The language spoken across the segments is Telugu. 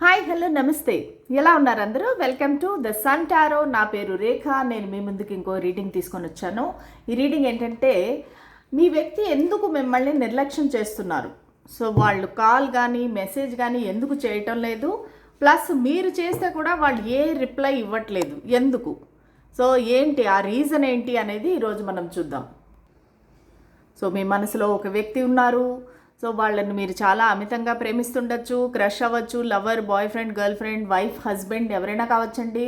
హాయ్ హలో నమస్తే. ఎలా ఉన్నారు అందరూ? Welcome to the sun tarot. నా పేరు రేఖ. నేను మీ ముందుకు ఇంకో రీడింగ్ తీసుకొని వచ్చాను. ఈ రీడింగ్ ఏంటంటే మీ వ్యక్తి ఎందుకు మిమ్మల్ని నిర్లక్ష్యం చేస్తున్నారు? సో వాళ్ళు కాల్ కానీ మెసేజ్ కానీ ఎందుకు చేయటం లేదు? ప్లస్ మీరు చేస్తే కూడా వాళ్ళు ఏ రిప్లై ఇవ్వట్లేదు. ఎందుకు? సో ఏంటి? ఆ రీజన్ ఏంటి అనేది ఈరోజు మనం చూద్దాం. సో మీ మనసులో ఒక వ్యక్తి ఉన్నారు. సో వాళ్ళని మీరు చాలా అమితంగా ప్రేమిస్తుండొచ్చు క్రష్ అవ్వచ్చు lover boyfriend girlfriend wife husband ఎవరైనా కావచ్చండి.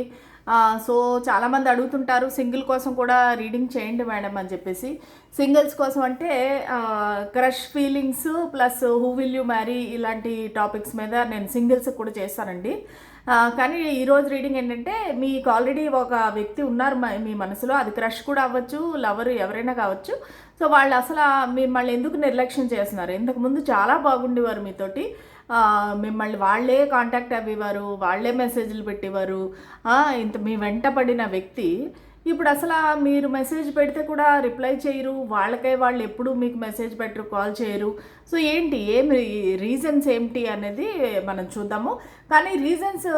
సో చాలామంది అడుగుతుంటారు సింగిల్ కోసం కూడా రీడింగ్ చేయండి మేడం అని చెప్పేసి. సింగిల్స్ కోసం అంటే crush feelings plus who will you marry ఇలాంటి టాపిక్స్ మీద నేను సింగిల్స్ కూడా చేస్తానండి. కానీ ఈరోజు రీడింగ్ ఏంటంటే మీకు ఆల్రెడీ ఒక వ్యక్తి ఉన్నారు మీ మనసులో అది క్రష్ కూడా అవ్వచ్చు లవర్ ఎవరైనా కావచ్చు. సో వాళ్ళు అసలు మిమ్మల్ని ఎందుకు నిర్లక్ష్యం చేస్తున్నారు? ఇంతకుముందు చాలా బాగుండేవారు మీతోటి. మిమ్మల్ని వాళ్ళే కాంటాక్ట్ అవ్వేవారు వాళ్ళే మెసేజ్లు పెట్టేవారు. ఇంత మీ వెంట పడిన వ్యక్తి ఇప్పుడు అసలు మీరు మెసేజ్ పెడితే కూడా రిప్లై చేయరు. వాళ్ళకే వాళ్ళు ఎప్పుడు మీకు మెసేజ్ పెట్టరు కాల్ చేయరు. సో ఏంటి? ఏం రీజన్స్ ఏమిటి అనేది మనం చూద్దాము. కానీ రీజన్స్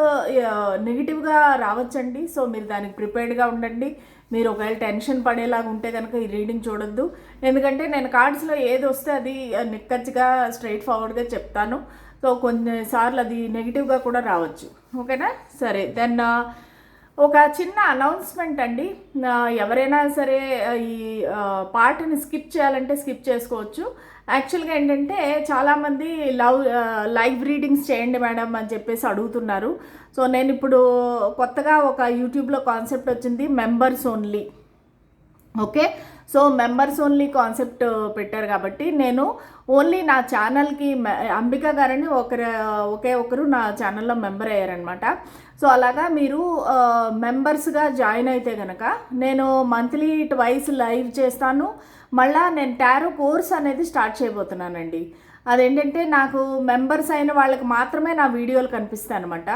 నెగిటివ్గా రావచ్చండి. సో మీరు దానికి ప్రిపేర్డ్గా ఉండండి. మీరు ఒకవేళ టెన్షన్ పడేలాగా ఉంటే కనుక ఈ రీడింగ్ చూడొద్దు. ఎందుకంటే నేను కార్డ్స్లో ఏది వస్తే అది నిక్కచ్చిగా స్ట్రైట్ ఫార్వర్డ్గా చెప్తాను. సో కొన్నిసార్లు అది నెగిటివ్గా కూడా రావచ్చు. ఓకేనా? సరే దెన్ ఒక చిన్న అనౌన్స్మెంట్ అండి. ఎవరైనా సరే ఈ పాటని స్కిప్ చేయాలంటే స్కిప్ చేసుకోవచ్చు. యాక్చువల్గా ఏంటంటే చాలామంది లవ్ లైవ్ రీడింగ్స్ చేయండి మేడం అని చెప్పేసి అడుగుతున్నారు. సో నేను ఇప్పుడు కొత్తగా ఒక యూట్యూబ్లో కాన్సెప్ట్ వచ్చింది members only. Okay? So members only concept పెట్టారు కాబట్టి నేను ఓన్లీ నా ఛానల్కి అంబిక గారని ఒకరు ఒకే ఒకరు నా ఛానల్లో మెంబర్ అయ్యారనమాట సో అలాగా మీరు మెంబర్స్గా జాయిన్ అయితే కనుక నేను మంత్లీ ట్వైస్ లైవ్ చేస్తాను. మళ్ళా నేను టారో కోర్స్ అనేది స్టార్ట్ చేయబోతున్నానండి. అదేంటంటే నాకు మెంబర్స్ అయిన వాళ్ళకి మాత్రమే నా వీడియోలు కనిపిస్తాయి అనమాట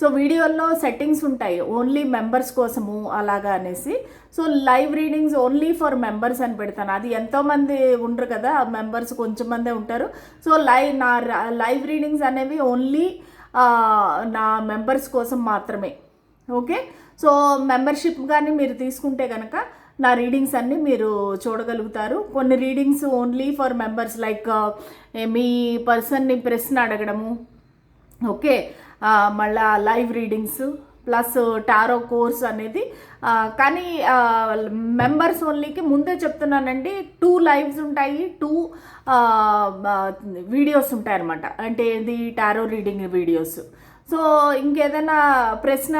సో వీడియోల్లో సెట్టింగ్స్ ఉంటాయి. ఓన్లీ మెంబర్స్ కోసము అలాగా అనేసి. So live readings only for members అని పెడతాను. అది ఎంతోమంది ఉండరు కదా మెంబర్స్ కొంచెం మందే ఉంటారు. సో లైవ్ నా లైవ్ రీడింగ్స్ అనేవి ఓన్లీ నా మెంబర్స్ కోసం మాత్రమే. ఓకే? సో మెంబర్షిప్ కానీ మీరు తీసుకుంటే కనుక నా రీడింగ్స్ అన్నీ మీరు చూడగలుగుతారు. కొన్ని readings only for members like మీ పర్సన్ని ప్రశ్న అడగడము. ఓకే. మళ్ళా live readings plus tarot course అనేది కానీ మెంబర్స్ ఓన్లీకి ముందే చెప్తున్నానండి. టూ లైవ్స్ ఉంటాయి టూ వీడియోస్ ఉంటాయి అనమాట అంటే ఇది టారో రీడింగ్ వీడియోస్ సో ఇంకేదైనా ప్రశ్న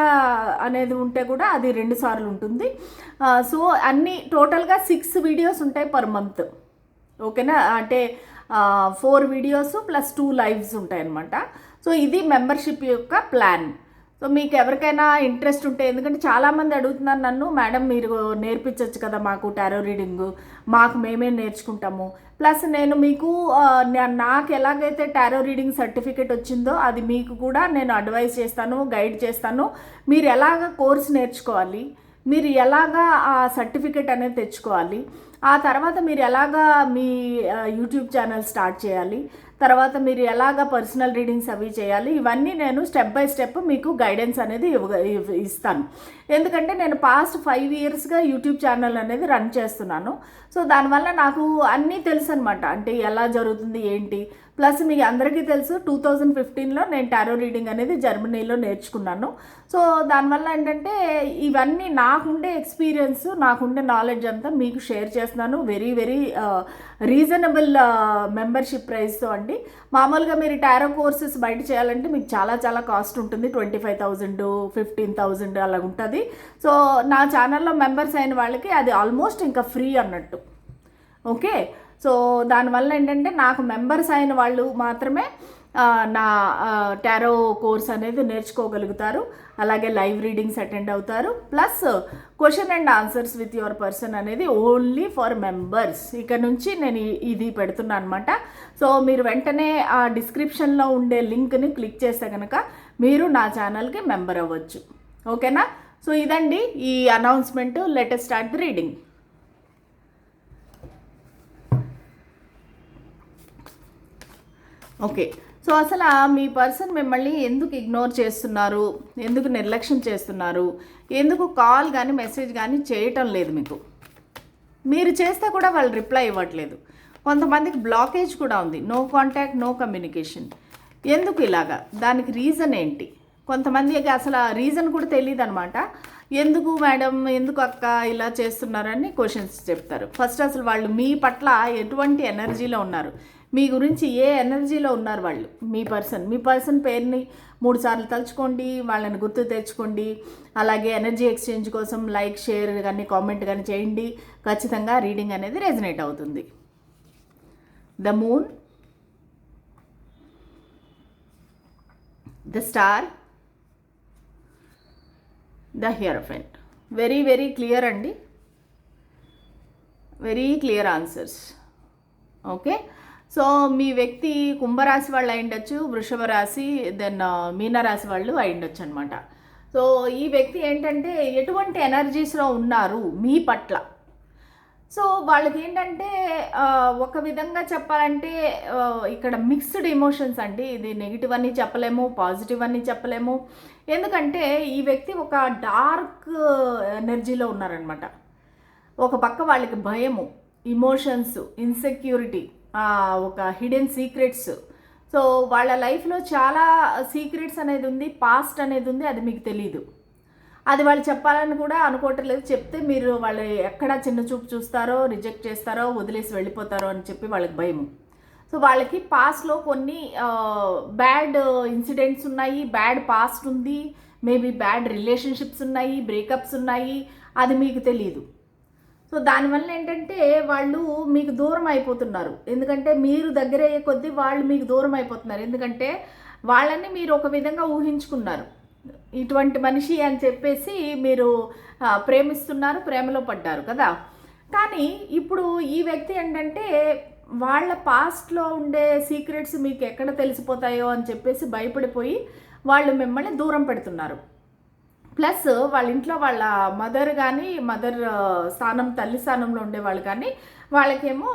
అనేది ఉంటే కూడా అది రెండు సార్లు ఉంటుంది. సో అన్ని టోటల్గా సిక్స్ వీడియోస్ ఉంటాయి పర్ మంత్. ఓకేనా? అంటే four videos plus two lives ఉంటాయి అనమాట సో ఇది మెంబర్షిప్ యొక్క ప్లాన్. సో మీకు ఎవరికైనా ఇంట్రెస్ట్ ఉంటే ఎందుకంటే చాలామంది అడుగుతున్నారు నన్ను మేడం మీరు నేర్పించవచ్చు కదా మాకు టారో రీడింగ్ మాకు మేమే నేర్చుకుంటాము. ప్లస్ నేను మీకు నాకు ఎలాగైతే టారో రీడింగ్ సర్టిఫికేట్ వచ్చిందో అది మీకు కూడా నేను అడ్వైజ్ చేస్తాను గైడ్ చేస్తాను. మీరు ఎలాగ కోర్స్ నేర్చుకోవాలి మీరు ఎలాగా ఆ సర్టిఫికేట్ అనేది తెచ్చుకోవాలి ఆ తర్వాత మీరు ఎలాగా మీ యూట్యూబ్ ఛానల్ స్టార్ట్ చేయాలి తర్వాత మీరు ఎలాగా పర్సనల్ రీడింగ్స్ అవి చేయాలి ఇవన్నీ నేను స్టెప్ బై స్టెప్ మీకు గైడెన్స్ అనేది ఇవ్వగ- ఇవ్- ఇస్తాను. ఎందుకంటే నేను పాస్ట్ ఫైవ్ ఇయర్స్గా యూట్యూబ్ ఛానల్ అనేది రన్ చేస్తున్నాను. సో దానివల్ల నాకు అన్నీ తెలుసు అనమాట అంటే ఎలా జరుగుతుంది ఏంటి? ప్లస్ మీకు అందరికీ తెలుసు టూ థౌజండ్ ఫిఫ్టీన్లో నేను టారో రీడింగ్ అనేది జర్మనీలో నేర్చుకున్నాను. సో దానివల్ల ఏంటంటే ఇవన్నీ నాకుండే ఎక్స్పీరియన్స్ నాకుండే నాలెడ్జ్ అంతా మీకు షేర్ చేస్తున్నాను. వెరీ వెరీ రీజనబుల్ మెంబర్షిప్ ప్రైస్తో అండి. మామూలుగా మీరు టారో కోర్సెస్ బయట చేయాలంటే మీకు చాలా చాలా కాస్ట్ ఉంటుంది. Twenty five thousand fifteen thousand అలా ఉంటుంది. సో నా ఛానల్లో మెంబర్స్ అయిన వాళ్ళకి అది ఆల్మోస్ట్ ఇంకా ఫ్రీ అన్నట్టు. ఓకే? సో దానివల్ల ఏంటంటే నాకు మెంబర్స్ అయిన వాళ్ళు మాత్రమే నా టారో కోర్స్ అనేది నేర్చుకోగలుగుతారు. అలాగే లైవ్ రీడింగ్స్ అటెండ్ అవుతారు. Plus question and answers with your person అనేది ఓన్లీ ఫర్ మెంబర్స్. ఇక్కడ నుంచి నేను ఇది పెడుతున్నాను అనమాట సో మీరు వెంటనే ఆ డిస్క్రిప్షన్లో ఉండే లింక్ని క్లిక్ చేస్తే కనుక మీరు నా ఛానల్కి మెంబర్ అవ్వచ్చు. ఓకేనా? సో ఇదండి ఈ announcement. Let's start the reading okay. So అసలు మీ పర్సన్ మిమ్మల్ని ఎందుకు ఇగ్నోర్ చేస్తున్నారు? ఎందుకు నిర్లక్ష్యం చేస్తున్నారు? ఎందుకు కాల్ కానీ మెసేజ్ కానీ చేయటం లేదు మీకు? మీరు చేస్తే కూడా వాళ్ళు రిప్లై ఇవ్వట్లేదు. కొంతమందికి బ్లాకేజ్ కూడా ఉంది. No contact no communication. ఎందుకు ఇలాగా? దానికి రీజన్ ఏంటి? కొంతమందికి అసలు ఆ రీజన్ కూడా తెలియదు అనమాట ఎందుకు మేడం? ఎందుకు అక్క ఇలా చేస్తున్నారని క్వశ్చన్స్ చెప్తారు. ఫస్ట్ అసలు వాళ్ళు మీ పట్ల ఎటువంటి ఎనర్జీలో ఉన్నారు? మీ గురించి ఏ ఎనర్జీలో ఉన్నారు వాళ్ళు? మీ పర్సన్. మీ పర్సన్ పేరుని మూడు సార్లు తలుచుకోండి వాళ్ళని గుర్తు తెచ్చుకోండి అలాగే ఎనర్జీ ఎక్స్చేంజ్ కోసం లైక్ షేర్ కానీ కామెంట్ కానీ చేయండి. ఖచ్చితంగా రీడింగ్ అనేది రెజనేట్ అవుతుంది. The moon the star the hierophant. Very very clear అండి? Very clear answers. Okay? So మీ వ్యక్తి కుంభరాశి వాళ్ళు అయిండొచ్చు వృషభ రాశి దెన్ uh, మీనరాశి వాళ్ళు అయిండొచ్చు అనమాట సో ఈ వ్యక్తి ఏంటంటే ఎటువంటి ఎనర్జీస్లో ఉన్నారు మీ పట్ల? సో వాళ్ళకి ఏంటంటే ఒక విధంగా చెప్పాలంటే ఇక్కడ మిక్స్డ్ ఎమోషన్స్ అండి. ఇది నెగిటివ్ అని చెప్పలేము పాజిటివ్ అని చెప్పలేము. ఎందుకంటే ఈ వ్యక్తి ఒక డార్క్ ఎనర్జీలో ఉన్నారనమాట ఒక పక్క వాళ్ళకి భయము ఇమోషన్స్ ఇన్సెక్యూరిటీ ఒక హిడెన్ సీక్రెట్స్ సో వాళ్ళ లైఫ్లో చాలా సీక్రెట్స్ అనేది ఉంది పాస్ట్ అనేది ఉంది అది మీకు తెలీదు. అది వాళ్ళు చెప్పాలని కూడా అనుకోవట్లేదు. చెప్తే మీరు వాళ్ళు ఎక్కడ చిన్న చూపు చూస్తారో రిజెక్ట్ చేస్తారో వదిలేసి వెళ్ళిపోతారో అని చెప్పి వాళ్ళకి భయం సో వాళ్ళకి పాస్ట్లో కొన్ని బ్యాడ్ ఇన్సిడెంట్స్ ఉన్నాయి బ్యాడ్ పాస్ట్ ఉంది మేబీ బ్యాడ్ రిలేషన్షిప్స్ ఉన్నాయి బ్రేకప్స్ ఉన్నాయి అది మీకు తెలియదు సో దానివల్ల ఏంటంటే వాళ్ళు మీకు దూరం అయిపోతున్నారు. ఎందుకంటే మీరు దగ్గర అయ్యే కొద్దీ వాళ్ళు మీకు దూరం అయిపోతున్నారు. ఎందుకంటే వాళ్ళని మీరు ఒక విధంగా ఊహించుకున్నారు. ఇటువంటి మనిషి అని చెప్పేసి మీరు ప్రేమిస్తున్నారు ప్రేమలో పడ్డారు కదా. కానీ ఇప్పుడు ఈ వ్యక్తి ఏంటంటే వాళ్ళ పాస్ట్లో ఉండే సీక్రెట్స్ మీకు ఎక్కడ తెలిసిపోతాయో అని చెప్పేసి భయపడిపోయి వాళ్ళు మిమ్మల్ని దూరం పెడుతున్నారు. ప్లస్ వాళ్ళ ఇంట్లో వాళ్ళ మదర్ కానీ మదర్ స్థానం తల్లి స్థానంలో ఉండే వాళ్ళు కానీ వాళ్ళకేమో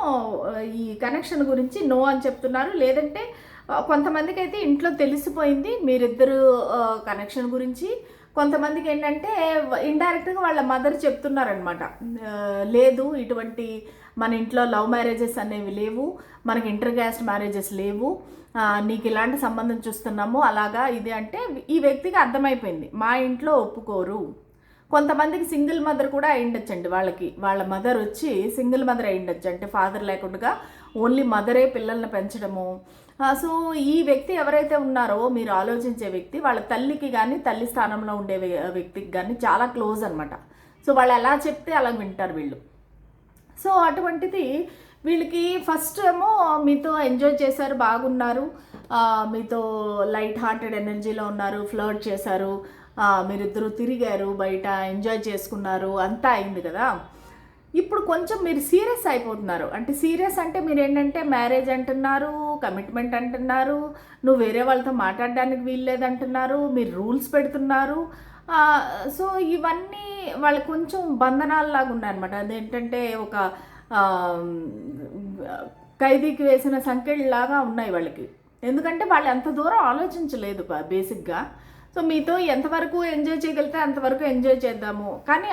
ఈ కనెక్షన్ గురించి నో అని చెప్తున్నారు. లేదంటే కొంతమందికి అయితే ఇంట్లో తెలిసిపోయింది మీరిద్దరు కనెక్షన్ గురించి. కొంతమందికి ఏంటంటే ఇండైరెక్ట్గా వాళ్ళ మదర్ చెప్తున్నారనమాట లేదు ఇటువంటి మన ఇంట్లో లవ్ మ్యారేజెస్ అనేవి లేవు. మనకి ఇంటర్ క్యాస్ట్ మ్యారేజెస్ లేవు. నీకు ఇలాంటి సంబంధం చూస్తున్నాము అలాగా ఇది అంటే ఈ వ్యక్తికి అర్థమైపోయింది. మా ఇంట్లో ఒప్పుకోరు. కొంతమందికి సింగిల్ మదర్ కూడా అయిండొచ్చండి వాళ్ళకి. వాళ్ళ మదర్ వచ్చి సింగిల్ మదర్ అయిండొచ్చు అంటే ఫాదర్ లేకుండా ఓన్లీ మదరే పిల్లల్ని పెంచడము. సో ఈ వ్యక్తి ఎవరైతే ఉన్నారో మీరు ఆలోచించే వ్యక్తి వాళ్ళ తల్లికి కానీ తల్లి స్థానంలో ఉండే వ్యక్తికి కానీ చాలా క్లోజ్ అనమాట సో వాళ్ళు ఎలా చెప్తే అలా వింటారు వీళ్ళు. సో అటువంటిది వీళ్ళకి ఫస్ట్ ఏమో మీతో ఎంజాయ్ చేశారు బాగున్నారు. మీతో లైట్ హార్టెడ్ ఎనర్జీలో ఉన్నారు ఫ్లర్ట్ చేశారు. మీరిద్దరూ తిరిగారు బయట ఎంజాయ్ చేసుకున్నారు అంతా అయింది కదా. ఇప్పుడు కొంచెం మీరు సీరియస్ అయిపోతున్నారు. అంటే సీరియస్ అంటే మీరు ఏంటంటే మ్యారేజ్ అంటున్నారు కమిట్మెంట్ అంటున్నారు నువ్వు వేరే వాళ్ళతో మాట్లాడడానికి వీల్లేదు అంటున్నారు మీరు రూల్స్ పెడుతున్నారు. సో ఇవన్నీ వాళ్ళు కొంచెం బంధనాలలాగా ఉన్నాయన్నమాట. అదేంటంటే ఒక ఖైదీకి వేసిన సంఖ్యలాగా ఉన్నాయి వాళ్ళకి. ఎందుకంటే వాళ్ళు ఎంత దూరం ఆలోచించలేదు బేసిక్గా. సో మీతో ఎంతవరకు ఎంజాయ్ చేయగలిగితే అంతవరకు ఎంజాయ్ చేద్దాము. కానీ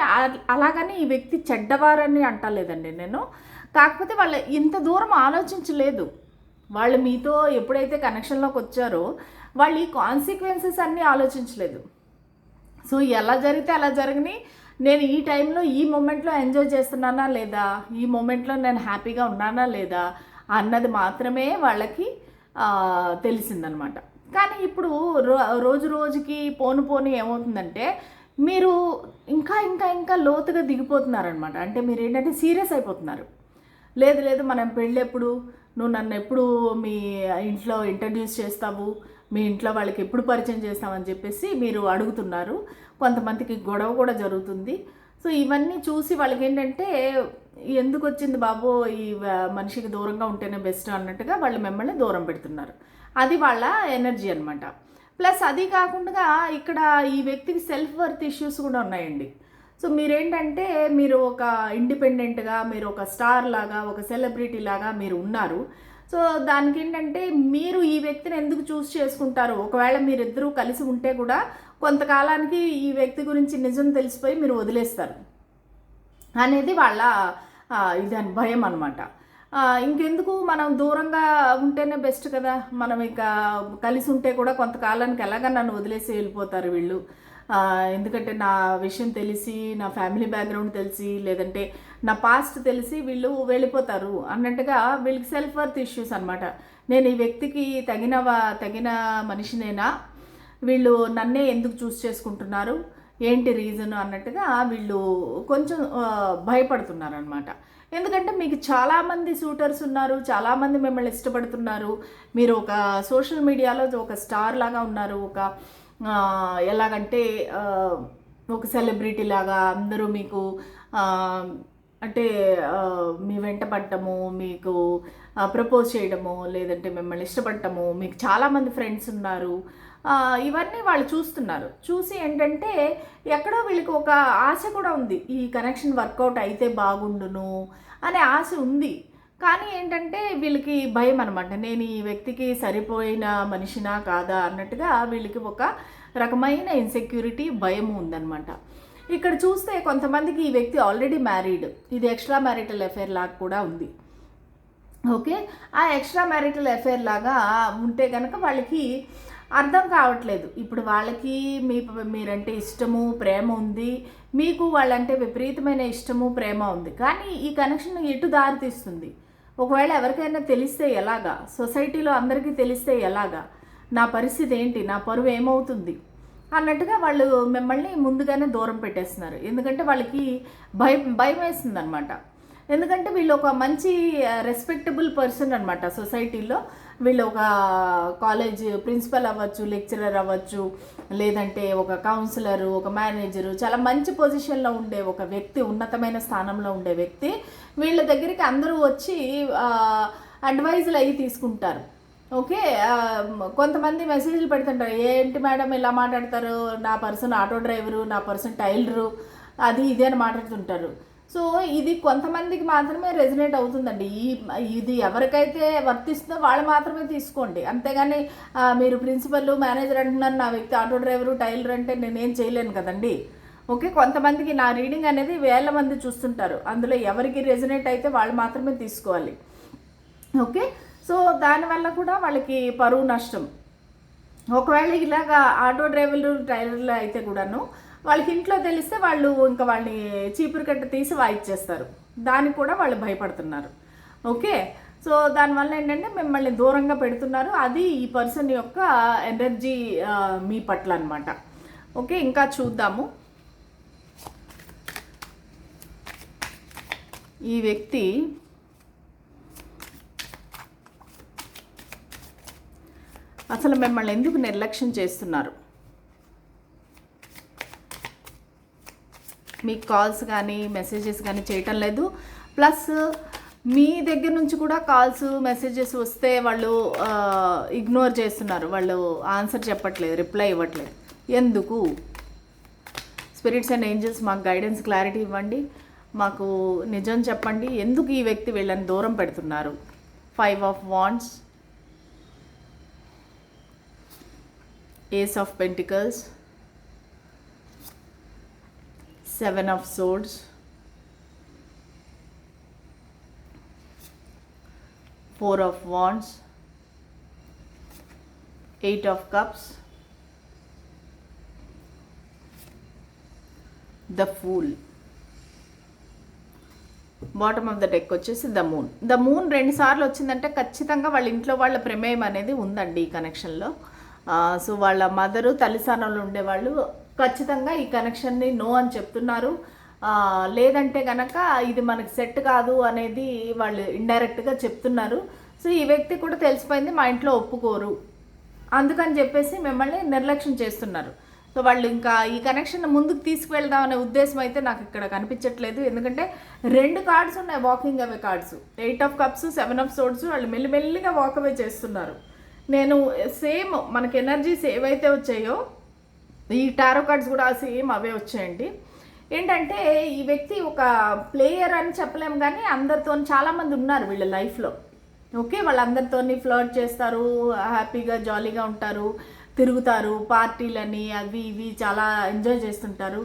అలాగని ఈ వ్యక్తి చెడ్డవారని అంటలేదండి నేను. కాకపోతే వాళ్ళు ఇంత దూరం ఆలోచించలేదు. వాళ్ళు మీతో ఎప్పుడైతే కనెక్షన్లోకి వచ్చారో వాళ్ళు ఈ కాన్సిక్వెన్సెస్ అన్నీ ఆలోచించలేదు. సో ఎలా జరిగితే అలా జరగని నేను ఈ టైంలో ఈ మూమెంట్లో ఎంజాయ్ చేస్తున్నానా లేదా? ఈ మూమెంట్లో నేను హ్యాపీగా ఉన్నానా లేదా? అన్నది మాత్రమే వాళ్ళకి తెలిసిందనమాట. కానీ ఇప్పుడు రో రోజు రోజుకి పోను పోను ఏమవుతుందంటే మీరు ఇంకా ఇంకా ఇంకా లోతుగా దిగిపోతున్నారనమాట. అంటే మీరు ఏంటంటే సీరియస్ అయిపోతున్నారు. లేదు లేదు మనం పెళ్ళెప్పుడు నువ్వు నన్ను ఎప్పుడు మీ ఇంట్లో ఇంట్రడ్యూస్ చేస్తావు మీ ఇంట్లో వాళ్ళకి ఎప్పుడు పరిచయం చేస్తామని చెప్పేసి మీరు అడుగుతున్నారు. కొంతమందికి గొడవ కూడా జరుగుతుంది. సో ఇవన్నీ చూసి వాళ్ళకి ఏంటంటే ఎందుకు వచ్చింది బాబు ఈ మనిషికి దూరంగా ఉంటేనే బెస్ట్ అన్నట్టుగా వాళ్ళు మిమ్మల్ని దూరం పెడుతున్నారు. అది వాళ్ళ ఎనర్జీ అనమాట ప్లస్ అది కాకుండా ఇక్కడ ఈ వ్యక్తికి సెల్ఫ్ వర్త్ ఇష్యూస్ కూడా ఉన్నాయండి. సో మీరేంటంటే మీరు ఒక ఇండిపెండెంట్గా మీరు ఒక స్టార్ లాగా ఒక సెలబ్రిటీ లాగా మీరు ఉన్నారు. సో దానికి ఏంటంటే మీరు ఈ వ్యక్తిని ఎందుకు చూస్ చేసుకుంటారు? ఒకవేళ మీరిద్దరూ కలిసి ఉంటే కూడా కొంతకాలానికి ఈ వ్యక్తి గురించి నిజం తెలిసిపోయి మీరు వదిలేస్తారు అనేది వాళ్ళ ఇదని ఇది భయం అనమాట ఇంకెందుకు మనం దూరంగా ఉంటేనే బెస్ట్ కదా. మనం ఇక కలిసి ఉంటే కూడా కొంతకాలానికి ఎలాగ నన్ను వదిలేసి వెళ్ళిపోతారు వీళ్ళు? ఎందుకంటే నా విషయం తెలిసి నా ఫ్యామిలీ బ్యాక్గ్రౌండ్ తెలిసి లేదంటే నా పాస్ట్ తెలిసి వీళ్ళు వెళ్ళిపోతారు అన్నట్టుగా వీళ్ళకి సెల్ఫ్ వర్త్ ఇష్యూస్ అనమాట నేను ఈ వ్యక్తికి తగిన తగిన మనిషినేనా? వీళ్ళు నన్నే ఎందుకు చూస్ చేసుకుంటున్నారు? ఏంటి రీజన్ అన్నట్టుగా వీళ్ళు కొంచెం భయపడుతున్నారు అనమాట ఎందుకంటే మీకు చాలామంది సూటర్స్ ఉన్నారు చాలామంది మిమ్మల్ని ఇష్టపడుతున్నారు. మీరు ఒక సోషల్ మీడియాలో ఒక స్టార్ లాగా ఉన్నారు ఒక ఎలాగంటే ఒక సెలబ్రిటీ లాగా అందరూ మీకు అంటే మీ వెంట పడటము మీకు ప్రపోజ్ చేయడము లేదంటే మిమ్మల్ని ఇష్టపడటము మీకు చాలామంది ఫ్రెండ్స్ ఉన్నారు. ఇవన్నీ వాళ్ళు చూస్తున్నారు. చూసి ఏంటంటే ఎక్కడో వీళ్ళకి ఒక ఆశ కూడా ఉంది. ఈ కనెక్షన్ వర్కౌట్ అయితే బాగుండును అనే ఆశ ఉంది. కానీ ఏంటంటే వీళ్ళకి భయం అనమాట నేను ఈ వ్యక్తికి సరిపోయిన మనిషినా కాదా అన్నట్టుగా వీళ్ళకి ఒక రకమైన ఇన్సెక్యూరిటీ భయం ఉందన్నమాట. ఇక్కడ చూస్తే కొంతమందికి ఈ వ్యక్తి ఆల్రెడీ మ్యారీడ్ ఇది ఎక్స్ట్రా మ్యారిటల్ అఫేర్ లాగా కూడా ఉంది. ఓకే? ఆ ఎక్స్ట్రా మ్యారిటల్ అఫేర్ లాగా ఉంటే కనుక వాళ్ళకి అర్థం కావట్లేదు. ఇప్పుడు వాళ్ళకి మీ మీరంటే ఇష్టము ప్రేమ ఉంది. మీకు వాళ్ళంటే విపరీతమైన ఇష్టము ప్రేమ ఉంది. కానీ ఈ కనెక్షన్ ఎటు దారి తీస్తుంది ఒకవేళ ఎవరికైనా తెలిస్తే ఎలాగా? సొసైటీలో అందరికీ తెలిస్తే ఎలాగా? నా పరిస్థితి ఏంటి? నా పరువు ఏమవుతుంది? అన్నట్టుగా వాళ్ళు మిమ్మల్ని ముందుగానే దూరం పెట్టేస్తున్నారు. ఎందుకంటే వాళ్ళకి భయం భయం వేస్తుంది అనమాట ఎందుకంటే వీళ్ళు ఒక మంచి రెస్పెక్టబుల్ పర్సన్ అనమాట సొసైటీలో. వీళ్ళు ఒక కాలేజ్ ప్రిన్సిపల్ అవ్వచ్చు లెక్చరర్ అవ్వచ్చు లేదంటే ఒక కౌన్సిలరు ఒక మేనేజరు చాలా మంచి పొజిషన్లో ఉండే ఒక వ్యక్తి ఉన్నతమైన స్థానంలో ఉండే వ్యక్తి వీళ్ళ దగ్గరికి అందరూ వచ్చి అడ్వైజులు అవి తీసుకుంటారు. ఓకే? కొంతమంది మెసేజ్లు పెడుతుంటారు. ఏంటి మేడం ఇలా మాట్లాడతారు? నా పర్సన్ ఆటో డ్రైవరు నా పర్సన్ టైలరు అది ఇది అని మాట్లాడుతుంటారు. సో ఇది కొంతమందికి మాత్రమే రెజినేట్ అవుతుందండి. ఈ ఇది ఎవరికైతే వర్తిస్తుందో వాళ్ళు మాత్రమే తీసుకోండి. అంతేగాని మీరు ప్రిన్సిపల్ మేనేజర్ అంటున్నారు నా వ్యక్తి ఆటో డ్రైవరు టైలర్ అంటే నేనేం చేయలేను కదండి. ఓకే కొంతమందికి నా రీడింగ్ అనేది వేల మంది చూస్తుంటారు. అందులో ఎవరికి రెజినేట్ అయితే వాళ్ళు మాత్రమే తీసుకోవాలి. ఓకే సో దానివల్ల కూడా వాళ్ళకి పరువు నష్టం. ఒకవేళ ఇలాగా ఆటో డ్రైవర్లు టైలర్లు అయితే కూడాను వాళ్ళకి ఇంట్లో తెలిస్తే వాళ్ళు ఇంకా వాళ్ళని చీపురు కట్ట తీసి వాయిచ్చేస్తారు దానికి కూడా వాళ్ళు భయపడుతున్నారు. ఓకే? సో దానివల్ల ఏంటంటే మిమ్మల్ని దూరంగా పెడుతున్నారు. అది ఈ పర్సన్ యొక్క ఎనర్జీ మీ పట్ల అనమాట ఓకే? ఇంకా చూద్దాము. ఈ వ్యక్తి అసలు మిమ్మల్ని ఎందుకు నిర్లక్ష్యం చేస్తున్నారు? మీకు కాల్స్ కానీ మెసేజెస్ కానీ చేయటం లేదు. ప్లస్ మీ దగ్గర నుంచి కూడా కాల్స్ మెసేజెస్ వస్తే వాళ్ళు ఇగ్నోర్ చేస్తున్నారు. వాళ్ళు ఆన్సర్ చెప్పట్లేదు రిప్లై ఇవ్వట్లేదు. ఎందుకు? స్పిరిట్స్ అండ్ ఏంజల్స్ మాకు గైడెన్స్ క్లారిటీ ఇవ్వండి. మాకు నిజం చెప్పండి. ఎందుకు ఈ వ్యక్తి వీళ్ళని దూరం పెడుతున్నారు? Five of wands ace of pentacles seven of swords four of wands eight of cups the fool bottom of the deck వచ్చేసి ద మూన్ ద మూన్ రెండు సార్లు వచ్చిందంటే ఖచ్చితంగా వాళ్ళ ఇంట్లో వాళ్ళ ప్రమేయం అనేది ఉందండి ఈ కనెక్షన్లో సో వాళ్ళ మదరు తల్లిసానంలో ఉండేవాళ్ళు ఖచ్చితంగా ఈ కనెక్షన్ని నో అని చెప్తున్నారు. లేదంటే కనుక ఇది మనకు సెట్ కాదు అనేది వాళ్ళు ఇండైరెక్ట్గా చెప్తున్నారు. సో ఈ వ్యక్తి కూడా తెలిసిపోయింది మా ఇంట్లో ఒప్పుకోరు. అందుకని చెప్పేసి మిమ్మల్ని నిర్లక్ష్యం చేస్తున్నారు. సో వాళ్ళు ఇంకా ఈ కనెక్షన్ ముందుకు తీసుకువెళ్దాం అనే ఉద్దేశం అయితే నాకు ఇక్కడ కనిపించట్లేదు. ఎందుకంటే రెండు కార్డ్స్ ఉన్నాయి walking away cards. Eight of cups seven of swords వాళ్ళు మెల్లిమెల్లిగా వాక్ అవే చేస్తున్నారు. నేను సేమ్ మనకి ఎనర్జీస్ ఏవైతే వచ్చాయో ఈ టారో కార్డ్స్ కూడా సేమ్ అవే వచ్చాయండి. ఏంటంటే ఈ వ్యక్తి ఒక ప్లేయర్ అని చెప్పలేము కానీ అందరితో చాలామంది ఉన్నారు వీళ్ళ లైఫ్లో ఓకే వాళ్ళందరితోని ఫ్లర్ట్ చేస్తారు హ్యాపీగా జాలీగా ఉంటారు తిరుగుతారు పార్టీలని అవి ఇవి చాలా ఎంజాయ్ చేస్తుంటారు.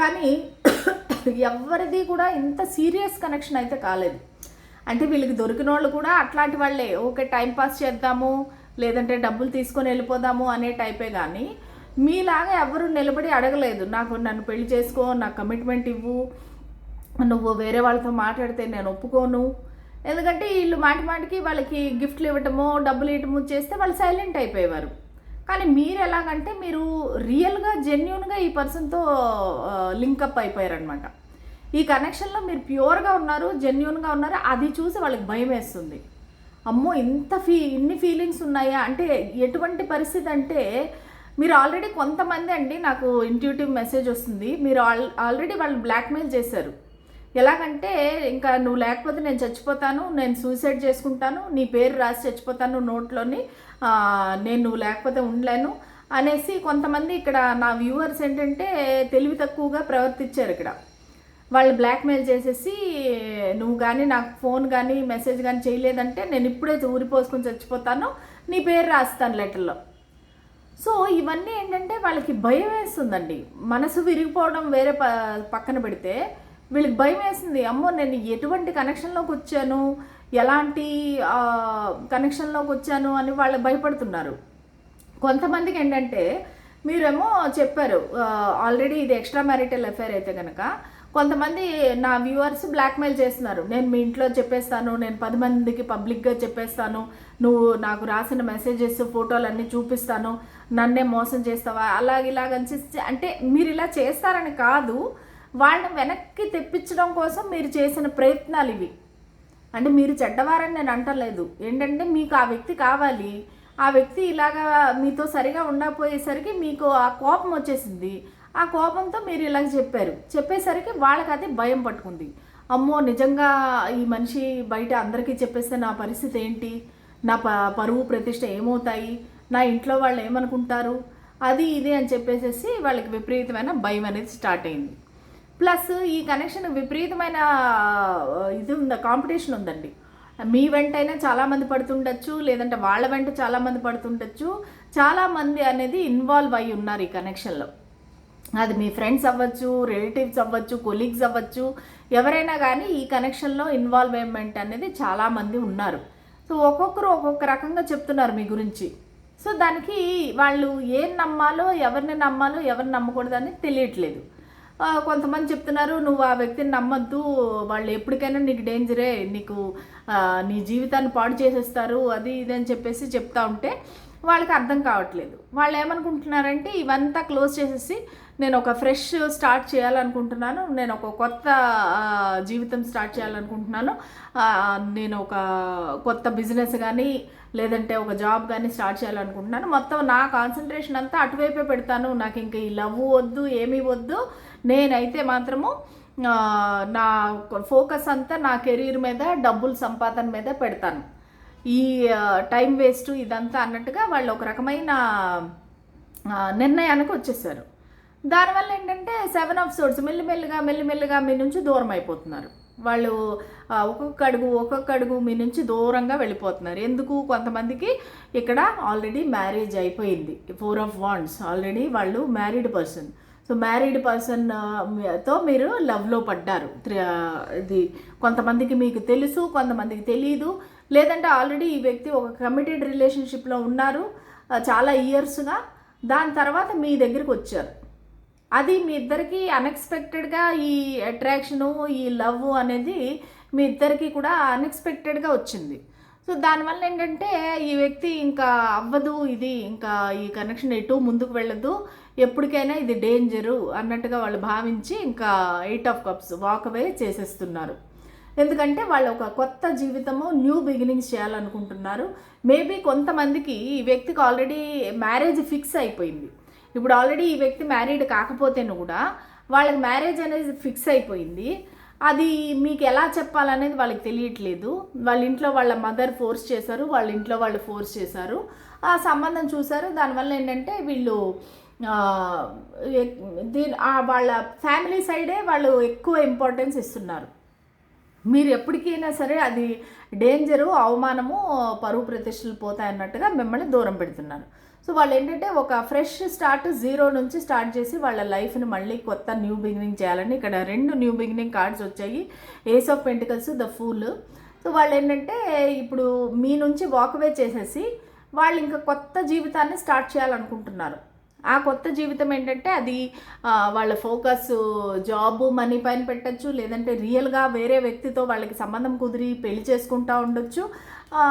కానీ ఎవరిది కూడా ఇంత సీరియస్ కనెక్షన్ అయితే కాలేదు. అంటే వీళ్ళకి దొరికిన వాళ్ళు కూడా అట్లాంటి వాళ్ళే. ఓకే టైం పాస్ చేద్దాము లేదంటే డబ్బులు తీసుకొని వెళ్ళిపోదాము అనే టైపే కానీ మీలాగా ఎవరు నిలబడి అడగలేదు. నాకు నన్ను పెళ్ళి చేసుకో నాకు కమిట్మెంట్ ఇవ్వు నువ్వు వేరే వాళ్ళతో మాట్లాడితే నేను ఒప్పుకోను. ఎందుకంటే వీళ్ళు మాటి మాటికి వాళ్ళకి గిఫ్ట్లు ఇవ్వటమో డబ్బులు ఇవ్వటము చేస్తే వాళ్ళు సైలెంట్ అయిపోయేవారు. కానీ మీరు ఎలాగంటే మీరు రియల్గా జెన్యున్గా ఈ పర్సన్తో లింకప్ అయిపోయారనమాట ఈ కనెక్షన్లో మీరు ప్యూర్గా ఉన్నారు జెన్యున్గా ఉన్నారు అది చూసి వాళ్ళకి భయం వేస్తుంది. అమ్మో ఇంత ఫీ ఇన్ని ఫీలింగ్స్ ఉన్నాయా? అంటే ఎటువంటి పరిస్థితి అంటే మీరు ఆల్రెడీ కొంతమంది అండి నాకు ఇంట్యూటివ్ మెసేజ్ వస్తుంది. మీరు ఆల్ ఆల్రెడీ వాళ్ళు బ్లాక్మెయిల్ చేశారు. ఎలాగంటే ఇంకా నువ్వు లేకపోతే నేను చచ్చిపోతాను నేను సూసైడ్ చేసుకుంటాను నీ పేరు రాసి చచ్చిపోతాను నోట్లోని నేను నువ్వు లేకపోతే ఉండలేను అనేసి కొంతమంది ఇక్కడ నా వ్యూవర్స్ ఏంటంటే తెలివి తక్కువగా ప్రవర్తించారు ఇక్కడ. వాళ్ళు బ్లాక్మెయిల్ చేసేసి నువ్వు కానీ నాకు ఫోన్ కానీ మెసేజ్ కానీ చేయలేదంటే నేను ఇప్పుడే ఊరిపోసుకొని చచ్చిపోతాను నీ పేరు రాస్తాను లెటర్లో ఇవన్నీ ఏంటంటే వాళ్ళకి భయం వేస్తుందండి. మనసు విరిగిపోవడం వేరే ప పక్కన పెడితే వీళ్ళకి భయం వేసింది. అమ్మో నేను ఎటువంటి కనెక్షన్లోకి వచ్చాను? ఎలాంటి కనెక్షన్లోకి వచ్చాను అని వాళ్ళు భయపడుతున్నారు. కొంతమందికి ఏంటంటే మీరేమో చెప్పారు ఆల్రెడీ ఇది ఎక్స్ట్రా మ్యారిటల్ అఫైర్ అయితే కనుక కొంతమంది నా వ్యూవర్స్ బ్లాక్మెయిల్ చేస్తున్నారు. నేను మీ ఇంట్లో చెప్పేస్తాను నేను పది మందికి పబ్లిక్గా చెప్పేస్తాను నువ్వు నాకు రాసిన మెసేజెస్ ఫోటోలు అన్నీ చూపిస్తాను నన్నే మోసం చేస్తావా? అలాగ ఇలాగని చేసి- అంటే మీరు ఇలా చేస్తారని కాదు వాళ్ళని వెనక్కి తెప్పించడం కోసం మీరు చేసిన ప్రయత్నాలు ఇవి. అంటే మీరు చెడ్డవారని నేను అంటలేదు. ఏంటంటే మీకు ఆ వ్యక్తి కావాలి. ఆ వ్యక్తి ఇలాగా మీతో సరిగా ఉండకపోయేసరికి మీకు ఆ కోపం వచ్చేసింది. ఆ కోపంతో మీరు ఇలా చెప్పారు. చెప్పేసరికి వాళ్ళకి అది భయం పట్టుకుంది. అమ్మో నిజంగా ఈ మనిషి బయట అందరికీ చెప్పేస్తే నా పరిస్థితి ఏంటి? నా ప పరువు ప్రతిష్ట ఏమవుతాయి? నా ఇంట్లో వాళ్ళు ఏమనుకుంటారు? అది ఇది అని చెప్పేసేసి వాళ్ళకి విపరీతమైన భయం అనేది స్టార్ట్ అయింది. ప్లస్ ఈ కనెక్షన్ విపరీతమైన ఇది ఉంది కాంపిటీషన్ ఉందండి. మీ వెంటైనా చాలామంది పడుతుండొచ్చు లేదంటే వాళ్ళ వెంట చాలామంది పడుతుండొచ్చు. చాలామంది అనేది ఇన్వాల్వ్ అయి ఉన్నారు ఈ కనెక్షన్లో అది మీ ఫ్రెండ్స్ అవ్వచ్చు రిలేటివ్స్ అవ్వచ్చు కొలీగ్స్ అవ్వచ్చు. ఎవరైనా కానీ ఈ కనెక్షన్లో ఇన్వాల్వ్మెంట్ అనేది చాలామంది ఉన్నారు. సో ఒక్కొక్కరు ఒక్కొక్క రకంగా చెప్తున్నారు మీ గురించి. సో దానికి వాళ్ళు ఏం నమ్మాలో ఎవరిని నమ్మాలో ఎవరిని నమ్మకూడదని తెలియట్లేదు. కొంతమంది చెప్తున్నారు నువ్వు ఆ వ్యక్తిని నమ్మద్దు. వాళ్ళు ఎప్పటికైనా నీకు డేంజరే. నీకు నీ జీవితాన్ని పాడు చేసేస్తారు. అది ఇది అని చెప్పేసి చెప్తా ఉంటే వాళ్ళకి అర్థం కావట్లేదు. వాళ్ళు ఏమనుకుంటున్నారంటే ఇవంతా క్లోజ్ చేసేసి నేను ఒక ఫ్రెష్ స్టార్ట్ చేయాలనుకుంటున్నాను. నేను ఒక కొత్త జీవితం స్టార్ట్ చేయాలనుకుంటున్నాను. నేను ఒక కొత్త బిజినెస్ కానీ లేదంటే ఒక జాబ్ కానీ స్టార్ట్ చేయాలనుకుంటున్నాను. మొత్తం నా కాన్సన్ట్రేషన్ అంతా అటువైపే పెడతాను. నాకు ఇంక ఈ లవ్ వద్దు ఏమీ వద్దు. నేనైతే మాత్రము నా ఫోకస్ అంతా నా కెరీర్ మీద డబ్బులు సంపాదన మీద పెడతాను. ఈ టైం వేస్ట్ ఇదంతా అన్నట్టుగా వాళ్ళు ఒక రకమైన నిర్ణయానికి వచ్చేసారు. దానివల్ల ఏంటంటే సెవెన్ ఆఫ్ సోర్స్ మెల్లిమెల్లిగా మెల్లిమెల్లిగా మీ నుంచి దూరం అయిపోతున్నారు. వాళ్ళు ఒక్కొక్క అడుగు ఒక్కొక్క అడుగు మీ నుంచి దూరంగా వెళ్ళిపోతున్నారు. ఎందుకు? కొంతమందికి ఇక్కడ ఆల్రెడీ మ్యారేజ్ అయిపోయింది. ఫోర్ ఆఫ్ వాండ్స్ ఆల్రెడీ వాళ్ళు మ్యారీడ్ పర్సన్ సో మ్యారీడ్ పర్సన్తో మీరు లవ్లో పడ్డారు. ఇది కొంతమందికి మీకు తెలుసు కొంతమందికి తెలియదు లేదంటే ఆల్రెడీ ఈ వ్యక్తి ఒక కమిటెడ్ రిలేషన్షిప్లో ఉన్నారు చాలా ఇయర్స్గా దాని తర్వాత మీ దగ్గరికి వచ్చారు. అది మీ ఇద్దరికి అన్ఎక్స్పెక్టెడ్గా ఈ అట్రాక్షను ఈ లవ్ అనేది మీ ఇద్దరికి కూడా అన్ఎక్స్పెక్టెడ్గా వచ్చింది. సో దానివల్ల ఏంటంటే ఈ వ్యక్తి ఇంకా అవ్వదు ఇది ఇంకా ఈ కనెక్షన్ ఎటు ముందుకు వెళ్ళదు. ఎప్పటికైనా ఇది డేంజరు అన్నట్టుగా వాళ్ళు భావించి ఇంకా eight of cups walk away చేసేస్తున్నారు. ఎందుకంటే వాళ్ళు ఒక కొత్త జీవితము న్యూ బిగినింగ్స్ చేయాలనుకుంటున్నారు. మేబీ కొంతమందికి ఈ వ్యక్తికి ఆల్రెడీ మ్యారేజ్ ఫిక్స్ అయిపోయింది. ఇప్పుడు ఆల్రెడీ ఈ వ్యక్తి మ్యారీడ్ కాకపోతేను కూడా వాళ్ళకి మ్యారేజ్ అనేది ఫిక్స్ అయిపోయింది. అది మీకు ఎలా చెప్పాలనేది వాళ్ళకి తెలియట్లేదు. వాళ్ళ ఇంట్లో వాళ్ళ మదర్ ఫోర్స్ చేశారు వాళ్ళ ఇంట్లో వాళ్ళు ఫోర్స్ చేశారు. ఆ సంబంధం చూశారు. దానివల్ల ఏంటంటే వీళ్ళు దీని వాళ్ళ ఫ్యామిలీ సైడే వాళ్ళు ఎక్కువ ఇంపార్టెన్స్ ఇస్తున్నారు. మీరు ఎప్పటికైనా సరే అది డేంజరు అవమానము పరువు ప్రతిష్టలు పోతాయి అన్నట్టుగా మిమ్మల్ని దూరం పెడుతున్నారు. సో వాళ్ళు ఏంటంటే ఒక ఫ్రెష్ స్టార్ట్ జీరో నుంచి స్టార్ట్ చేసి వాళ్ళ లైఫ్ని మళ్ళీ కొత్త న్యూ బిగినింగ్ చేయాలని ఇక్కడ రెండు న్యూ బిగినింగ్ కార్డ్స్ వచ్చాయి. Ace of pentacles the fool so వాళ్ళు ఏంటంటే ఇప్పుడు మీ నుంచి వాక్వే చేసేసి వాళ్ళు ఇంకా కొత్త జీవితాన్ని స్టార్ట్ చేయాలనుకుంటున్నారు. ఆ కొత్త జీవితం ఏంటంటే అది వాళ్ళ ఫోకస్ జాబ్ మనీ పైన పెట్టచ్చు లేదంటే రియల్గా వేరే వ్యక్తితో వాళ్ళకి సంబంధం కుదిరి పెళ్ళి చేసుకుంటా ఉండొచ్చు.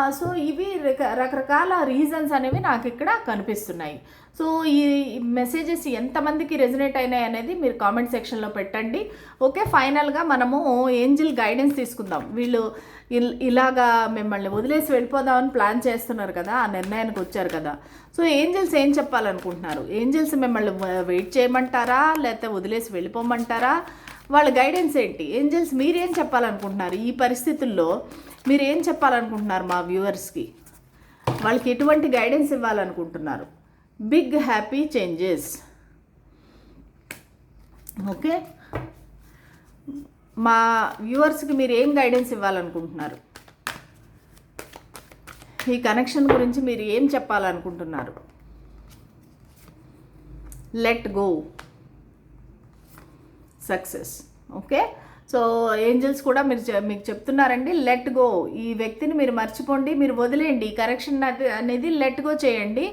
సో ఇవి రక- రకరకాల రీజన్స్ అనేవి నాకు ఇక్కడ కనిపిస్తున్నాయి. సో ఈ మెసేజెస్ ఎంతమందికి రెజినేట్ అయినాయి అనేది మీరు కామెంట్ సెక్షన్లో పెట్టండి. ఓకే ఫైనల్గా మనము ఏంజిల్ గైడెన్స్ తీసుకుందాం. వీళ్ళు ఇల్- ఇలాగా మిమ్మల్ని వదిలేసి వెళ్ళిపోదామని ప్లాన్ చేస్తున్నారు కదా ఆ నిర్ణయానికి వచ్చారు కదా. సో ఏంజిల్స్ ఏం చెప్పాలనుకుంటున్నారు? ఏంజిల్స్ మిమ్మల్ని వెయిట్ చేయమంటారా? లేకపోతే వదిలేసి వెళ్ళిపోమంటారా? వాళ్ళ గైడెన్స్ ఏంటి? ఏంజిల్స్ మీరేం చెప్పాలనుకుంటున్నారు? ఈ పరిస్థితుల్లో మీరు ఏం చెప్పాలనుకుంటున్నారు మా వ్యూవర్స్కి? వాళ్ళకి ఎటువంటి guidance ఇవ్వాలనుకుంటున్నారు? Big happy changes. Okay? మా వ్యూవర్స్కి మీరు ఏం గైడెన్స్ ఇవ్వాలనుకుంటున్నారు? ఈ కనెక్షన్ గురించి మీరు ఏం చెప్పాలనుకుంటున్నారు? Let go. Success. Okay? So angels కూడా మీరు మీకు చెప్తున్నారండి లెట్ గో ఈ వ్యక్తిని మీరు మర్చిపోండి మీరు వదిలేయండి. ఈ కరెక్షన్ అనేది లెట్ గో చేయండి.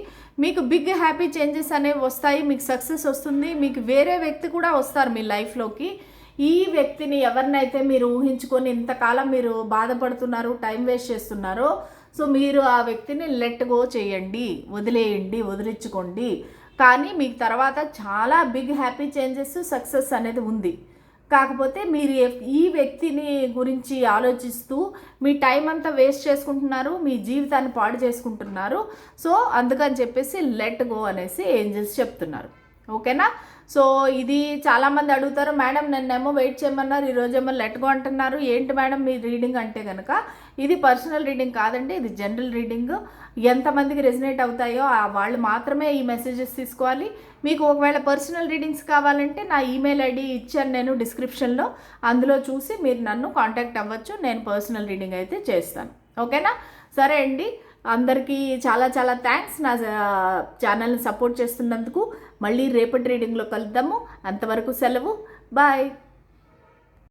మీకు బిగ్ హ్యాపీ చేంజెస్ అనేవి వస్తాయి మీకు సక్సెస్ వస్తుంది మీకు వేరే వ్యక్తి కూడా వస్తారు మీ లైఫ్లోకి ఈ వ్యక్తిని ఎవరినైతే మీరు ఊహించుకొని ఇంతకాలం మీరు బాధపడుతున్నారు టైం వేస్ట్ చేస్తున్నారో సో మీరు ఆ వ్యక్తిని లెట్ గో చేయండి వదిలేయండి వదిలించుకోండి. కానీ మీకు తర్వాత చాలా బిగ్ హ్యాపీ చేంజెస్ సక్సెస్ అనేది ఉంది. కాకపోతే మీరు ఈ వ్యక్తిని గురించి ఆలోచిస్తూ మీ టైం అంతా వేస్ట్ చేసుకుంటున్నారు మీ జీవితాన్ని పాడు చేసుకుంటున్నారు. సో అందుకని చెప్పేసి లెట్ గో అనేసి ఏంజల్స్ చెప్తున్నారు. ఓకేనా? సో ఇది చాలామంది అడుగుతారు మేడం నన్నేమో వెయిట్ చేయమన్నారు ఈరోజేమో లెట్ లెట్గా అంటున్నారు. ఏంటి మేడం మీ రీడింగ్ అంటే కనుక ఇది పర్సనల్ రీడింగ్ కాదండి ఇది జనరల్ రీడింగ్. ఎంతమందికి రెజినేట్ అవుతాయో ఆ వాళ్ళు మాత్రమే ఈ మెసేజెస్ తీసుకోవాలి. మీకు ఒకవేళ పర్సనల్ రీడింగ్స్ కావాలంటే నా ఈమెయిల్ ఐడి ఇచ్చాను నేను డిస్క్రిప్షన్లో. అందులో చూసి మీరు నన్ను కాంటాక్ట్ అవ్వచ్చు నేను పర్సనల్ రీడింగ్ అయితే చేస్తాను. ఓకేనా? సరే అండి. అందరికీ చాలా చాలా థ్యాంక్స్ నా ఛానల్ని సపోర్ట్ చేస్తున్నందుకు. మళ్ళీ రేపటి రీడింగ్లో కలుద్దాము. అంతవరకు సెలవు. బాయ్